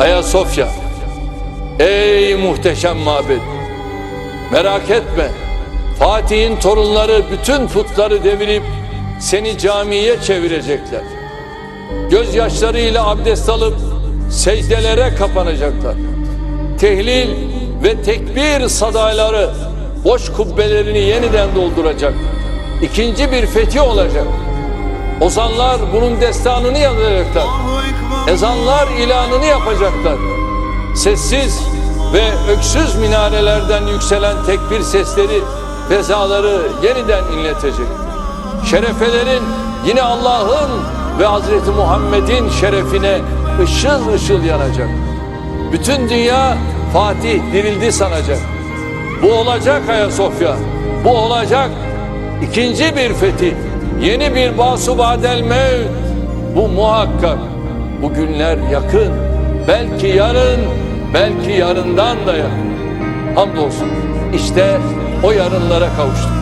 Ayasofya, ey muhteşem mabed. Merak etme, Fatih'in torunları bütün putları devirip seni camiye çevirecekler. Gözyaşlarıyla abdest alıp secdelere kapanacaklar. Tehlil ve tekbir sadaları boş kubbelerini yeniden dolduracak. İkinci bir fethi olacak. Ozanlar bunun destanını yazacaklar. Ezanlar ilanını yapacaklar. Sessiz ve öksüz minarelerden yükselen tekbir sesleri fezaları yeniden inletecek. Şerefelerin yine Allah'ın ve Hazreti Muhammed'in şerefine ışıl ışıl yanacak. Bütün dünya Fatih dirildi sanacak. Bu olacak Ayasofya. Bu olacak. İkinci bir fetih. Yeni bir basubadel mevt. Bu muhakkak. Bu günler yakın. Belki yarın, belki yarından da yakın. Hamdolsun. İşte o yarınlara kavuştuk.